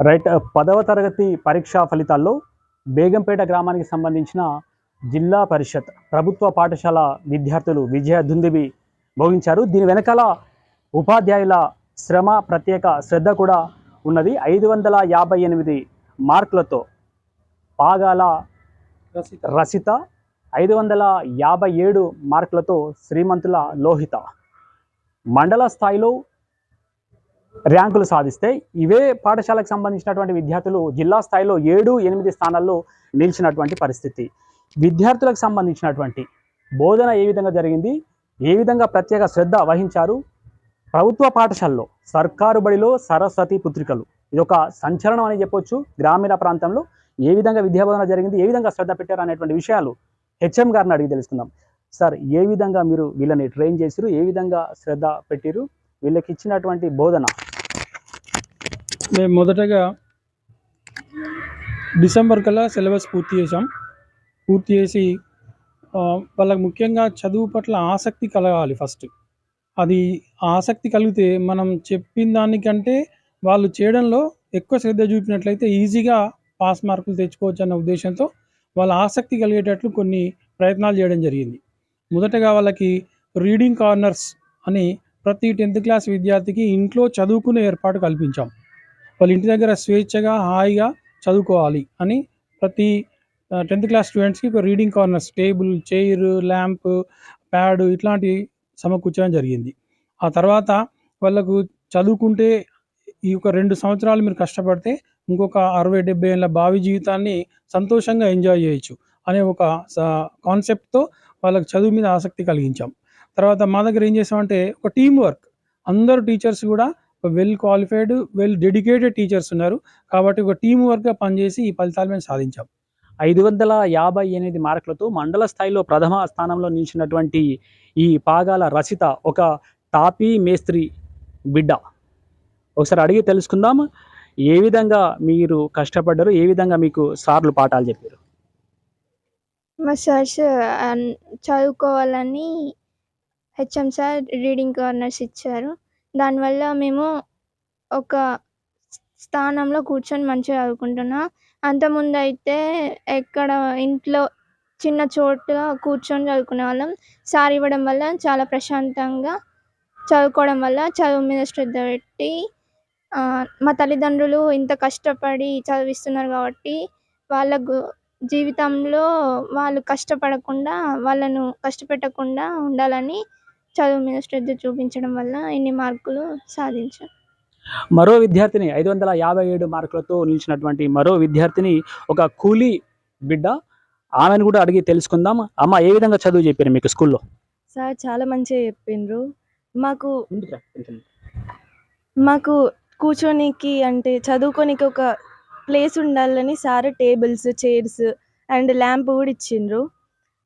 Right పదవ తరగతి పరీక్షా ఫలితాల్లో బేగంపేట గ్రామానికి సంబంధించిన జిల్లా పరిషత్ ప్రభుత్వ పాఠశాల విద్యార్థులు విజయ దుందుబి భోగించారు. దీని వెనకాల ఉపాధ్యాయుల శ్రమ ప్రత్యేక శ్రద్ధ కూడా ఉన్నది. ఐదు వందల యాభై ఎనిమిది మార్కులతో పాగాల రసిత. ఐదు వందల యాభై ఏడు మార్కులతో శ్రీమంతుల లోహిత. మండల స్థాయిలో ర్యాంకులు సాధిస్తే ఇవే పాఠశాలకు సంబంధించినటువంటి విద్యార్థులు జిల్లా స్థాయిలో ఏడు ఎనిమిది స్థానాల్లో నిలిచినటువంటి పరిస్థితి. విద్యార్థులకు సంబంధించినటువంటి బోధన ఏ విధంగా జరిగింది? ఏ విధంగా ప్రత్యేక శ్రద్ధ వహించారు? ప్రభుత్వ పాఠశాలలో సర్కారు బడిలో సరస్వతి పుత్రికలు. ఇది ఒక సంచలనం అని చెప్పొచ్చు. గ్రామీణ ప్రాంతంలో ఏ విధంగా విద్యాబోధన జరిగింది? ఏ విధంగా శ్రద్ధ పెట్టారు? అనేటువంటి విషయాలు హెచ్ఎం గారిని అడిగి తెలుసుకుందాం. సార్ ఏ విధంగా మీరు వీళ్ళని ట్రైన్ చేసిరు ఏ విధంగా శ్రద్ధ పెట్టిరు వీళ్ళకి ఇచ్చినటువంటి బోధన మేము మొదటగా డిసెంబర్ కల్లా సిలబస్ పూర్తి చేసాం పూర్తి చేసి వాళ్ళకి ముఖ్యంగా చదువు పట్ల ఆసక్తి కలగాలి ఫస్ట్. అది ఆసక్తి కలిగితే మనం చెప్పిన దానికంటే వాళ్ళు చేయడంలో ఎక్కువ శ్రద్ధ చూపినట్లయితే ఈజీగా పాస్ మార్కులు తెచ్చుకోవచ్చు అన్న ఉద్దేశంతో వాళ్ళ ఆసక్తి కలిగేటట్లు కొన్ని ప్రయత్నాలు చేయడం జరిగింది. మొదటగా వాళ్ళకి రీడింగ్ కార్నర్స్ అని ప్రతి టెన్త్ క్లాస్ విద్యార్థికి ఇంట్లో చదువుకునే ఏర్పాటు కల్పించాం. వాళ్ళ ఇంటి దగ్గర స్వేచ్ఛగా హాయిగా చదువుకోవాలి అని ప్రతి టెన్త్ క్లాస్ స్టూడెంట్స్కి ఒక reading corners table chair lamp pad ఇట్లాంటివి సమకూర్చడం జరిగింది. ఆ తర్వాత వాళ్ళకు చదువుకుంటే ఈ యొక్క రెండు సంవత్సరాలు మీరు కష్టపడితే ఇంకొక అరవై డెబ్బై ఏళ్ళ భావి జీవితాన్ని సంతోషంగా ఎంజాయ్ చేయొచ్చు అనే ఒక కాన్సెప్ట్తో వాళ్ళకి చదువు మీద ఆసక్తి కలిగించాం. తర్వాత మా దగ్గర ఏం చేసామంటే ఒక టీం వర్క్ అందరు టీచర్స్ కూడా well qualified well dedicated teachers ఉన్నారు. కాబట్టి ఒక టీం వర్క్గా పనిచేసి ఈ ఫలితాలు మేము సాధించాం. ఐదు వందల యాభై ఎనిమిది మార్కులతో మండల స్థాయిలో ప్రథమ స్థానంలో నిలిచినటువంటి ఈ పాగాల రసిత ఒక తాపీ మేస్త్రి బిడ్డ. ఒకసారి అడిగి తెలుసుకుందాం ఏ విధంగా మీరు కష్టపడ్డారు ఏ విధంగా మీకు సార్లు పాఠాలు చెప్పారు? మా సార్స్ చదువుకోవాలని హెచ్ఎం సార్ రీడింగ్ కార్నర్స్ ఇచ్చారు. దానివల్ల మేము ఒక స్థానంలో కూర్చొని మంచిగా చదువుకుంటున్నాం. అంతకుముందు అయితే ఎక్కడ ఇంట్లో చిన్న చోటుగా కూర్చొని చదువుకునే వాళ్ళం. సార్ ఇవ్వడం వల్ల చాలా ప్రశాంతంగా చదువుకోవడం వల్ల చదువు మీద శ్రద్ధ పెట్టి మా తల్లిదండ్రులు ఇంత కష్టపడి చదివిస్తున్నారు కాబట్టి వాళ్ళకు జీవితంలో వాళ్ళు కష్టపడకుండా వాళ్ళను కష్టపెట్టకుండా ఉండాలని చదువు మీద శ్రద్ధ చూపించడం వల్ల ఇన్ని మార్కులు సాధించాం? మరో విద్యార్థిని ఐదు వందల యాభై ఏడు మార్కులతో నిలిచినటువంటి మరో విద్యార్థిని ఒక కూలీ బిడ్డ ఆమెను కూడా అడిగి తెలుసుకుందాం. అమ్మ ఏ విధంగా చదువు చెప్పారు మీకు స్కూల్లో? సార్ చాలా మంచిగా చెప్పిండ్రు మాకు మాకు కూర్చోనికి అంటే చదువుకోనికి ఒక ప్లేస్ ఉండాలని sir tables chairs and lamp కూడా ఇచ్చిండ్రు.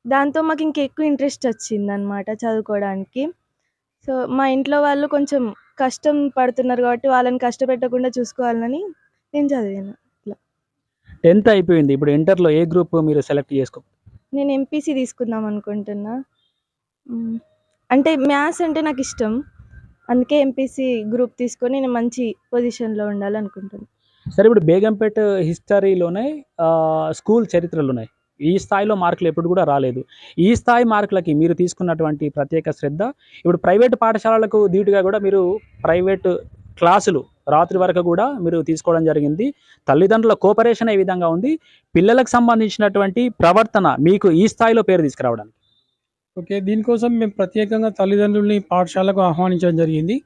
దాంతో మాకు ఇంకెక్కువ ఇంట్రెస్ట్ వచ్చింది అనమాట చదువుకోవడానికి. సో మా ఇంట్లో వాళ్ళు కొంచెం కష్టం పడుతున్నారు కాబట్టి వాళ్ళని కష్టపెట్టకుండా చూసుకోవాలని నేను చదివాను టెన్త్ అయిపోయింది. ఇప్పుడు ఇంటర్లో ఏ గ్రూప్ మీరు సెలెక్ట్ చేసుకో? నేను ఎంపీసీ తీసుకుందాం అనుకుంటున్నా. అంటే మ్యాథ్స్ అంటే నాకు ఇష్టం. అందుకే ఎంపీసీ గ్రూప్ తీసుకొని నేను మంచి పొజిషన్లో ఉండాలనుకుంటున్నాను సరే ఇప్పుడు బేగంపేట హిస్టరీలోనే స్కూల్ చరిత్రలు ఉన్నాయి ఈ స్థాయిలో మార్కులు ఎప్పుడు కూడా రాలేదు. ఈ స్థాయి మార్కులకి మీరు తీసుకున్నటువంటి ప్రత్యేక శ్రద్ధ ఇప్పుడు ప్రైవేట్ పాఠశాలలకు ధీటుగా కూడా మీరు ప్రైవేట్ క్లాసులు రాత్రి వరకు కూడా మీరు తీసుకోవడం జరిగింది. తల్లిదండ్రుల కోఆపరేషన్ ఏ విధంగా ఉంది? పిల్లలకు సంబంధించినటువంటి ప్రవర్తన మీకు ఈ స్థాయిలో పేరు తీసుకురావడానికి. ఓకే దీనికోసం మేము ప్రత్యేకంగా తల్లిదండ్రుల్ని పాఠశాలకు ఆహ్వానించడం జరిగింది.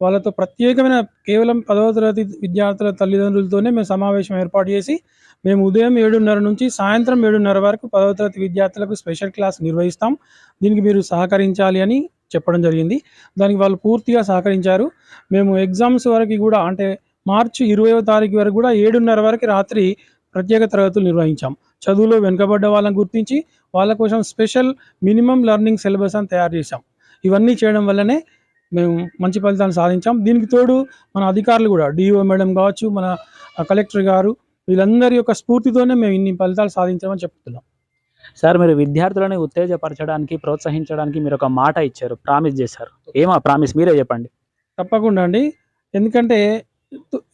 వాళ్ళతో ప్రత్యేకమైన కేవలం పదవ తరగతి విద్యార్థుల తల్లిదండ్రులతోనే మేము సమావేశం ఏర్పాటు చేసి మేము ఉదయం ఏడున్నర నుంచి సాయంత్రం ఏడున్నర వరకు పదవ తరగతి విద్యార్థులకు స్పెషల్ క్లాస్ నిర్వహిస్తాం. దీనికి మీరు సహకరించాలి అని చెప్పడం జరిగింది. దానికి వాళ్ళు పూర్తిగా సహకరించారు. మేము ఎగ్జామ్స్ వరకు కూడా అంటే మార్చి ఇరవయో తారీఖు వరకు కూడా ఏడున్నర వరకు రాత్రి ప్రత్యేక తరగతులు నిర్వహించాం. చదువులో వెనుకబడ్డ వాళ్ళని గుర్తించి వాళ్ళ కోసం స్పెషల్ మినిమం లెర్నింగ్ సిలబస్ అని తయారు చేశాం. ఇవన్నీ చేయడం వల్లనే మేము మంచి ఫలితాలు సాధించాం. దీనికి తోడు మన అధికారులు కూడా డిఓ మేడం కావచ్చు మన కలెక్టర్ గారు వీళ్ళందరి యొక్క స్ఫూర్తితోనే మేము ఇన్ని ఫలితాలు సాధించామని చెప్తున్నాం. సార్ మీరు విద్యార్థులను ఉత్తేజపరచడానికి ప్రోత్సహించడానికి మీరు ఒక మాట ఇచ్చారు ప్రామిస్ చేశారు. ఏమా ప్రామిస్? మీరే చెప్పండి. తప్పకుండా అండి. ఎందుకంటే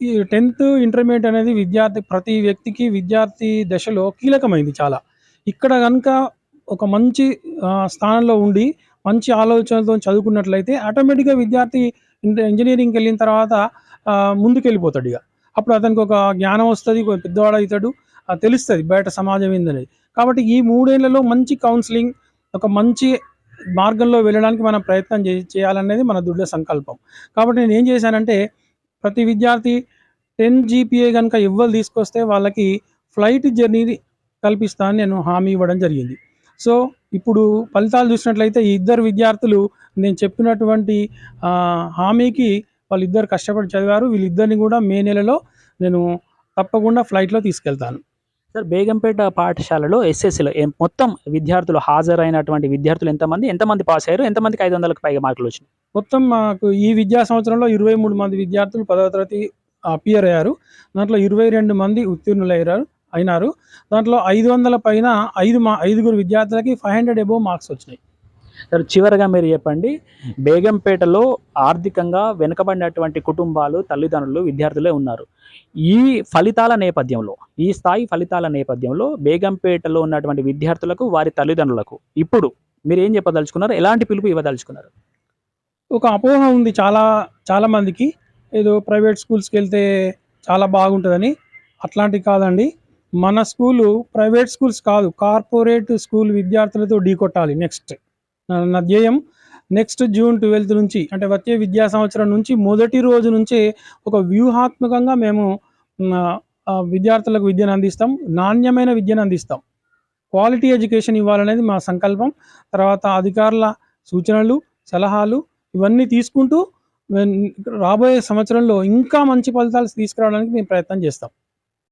ఈ టెన్త్ ఇంటర్మీడియట్ అనేది విద్యార్థి ప్రతి వ్యక్తికి విద్యార్థి దశలో కీలకమైంది చాలా. ఇక్కడ కనుక ఒక మంచి స్థానంలో ఉండి మంచి ఆలోచనలతో చదువుకున్నట్లయితే ఆటోమేటిక్గా విద్యార్థి ఇంజనీరింగ్కి వెళ్ళిన తర్వాత ముందుకెళ్ళిపోతాడు ఇక. అప్పుడు అతనికి ఒక జ్ఞానం వస్తుంది పెద్దవాడు అవుతాడు తెలుస్తుంది బయట సమాజం ఏందనేది. కాబట్టి ఈ మూడేళ్ళలో మంచి కౌన్సిలింగ్ ఒక మంచి మార్గంలో వెళ్ళడానికి మనం ప్రయత్నం చే చేయాలనేది మన దృఢ సంకల్పం. కాబట్టి నేను ఏం చేశానంటే ప్రతి విద్యార్థి టెన్ జీపీఏ కనుక ఇవ్వలు తీసుకొస్తే వాళ్ళకి ఫ్లైట్ జర్నీ కల్పిస్తా అని నేను హామీ ఇవ్వడం జరిగింది. సో ఇప్పుడు ఫలితాలు చూసినట్లయితే ఈ ఇద్దరు విద్యార్థులు నేను చెప్పినటువంటి హామీకి వాళ్ళిద్దరు కష్టపడి చదివారు. వీళ్ళిద్దరిని కూడా మే నెలలో నేను తప్పకుండా ఫ్లైట్లో తీసుకెళ్తాను. సార్ బేగంపేట పాఠశాలలో ఎస్ఎస్సిలో మొత్తం విద్యార్థులు హాజరైనటువంటి విద్యార్థులు ఎంతమంది? ఎంతమంది పాస్ అయ్యారు? ఎంతమందికి ఐదు వందలకు పైగా మార్కులు వచ్చినాయి? మొత్తం మాకు ఈ విద్యా సంవత్సరంలో ఇరవై మూడు మంది విద్యార్థులు పదవ తరగతి అపియర్ అయ్యారు. దాంట్లో ఇరవై రెండు మంది ఉత్తీర్ణులు అయ్యారు అయినారు. దాంట్లో ఐదు వందల పైన ఐదు మా ఐదుగురు విద్యార్థులకి ఫైవ్ హండ్రెడ్ ఎబో మార్క్స్ వచ్చినాయి. సార్ చివరగా మీరు చెప్పండి. బేగంపేటలో ఆర్థికంగా వెనుకబడినటువంటి కుటుంబాలు తల్లిదండ్రులు విద్యార్థులే ఉన్నారు. ఈ ఫలితాల నేపథ్యంలో ఈ స్థాయి ఫలితాల నేపథ్యంలో బేగంపేటలో ఉన్నటువంటి విద్యార్థులకు వారి తల్లిదండ్రులకు ఇప్పుడు మీరు ఏం చెప్పదలుచుకున్నారు? ఎలాంటి పిలుపు ఇవ్వదలుచుకున్నారు? ఒక అపోహ ఉంది చాలా చాలామందికి ఏదో ప్రైవేట్ స్కూల్స్కి వెళ్తే చాలా బాగుంటుందని. అట్లాంటివి కాదండి. మన స్కూలు ప్రైవేట్ స్కూల్స్ కాదు కార్పొరేట్ స్కూల్ విద్యార్థులతో ఢీకొట్టాలి నెక్స్ట్. నా ధ్యేయం నెక్స్ట్ జూన్ ట్వెల్త్ నుంచి అంటే వచ్చే విద్యా సంవత్సరం నుంచి మొదటి రోజు నుంచే ఒక వ్యూహాత్మకంగా మేము విద్యార్థులకు విద్యను అందిస్తాం నాణ్యమైన విద్యను అందిస్తాం. క్వాలిటీ ఎడ్యుకేషన్ ఇవ్వాలనేది మా సంకల్పం. తర్వాత అధికారుల సూచనలు సలహాలు ఇవన్నీ తీసుకుంటూ రాబోయే సంవత్సరంలో ఇంకా మంచి ఫలితాలు తీసుకురావడానికి మేము ప్రయత్నం చేస్తాం.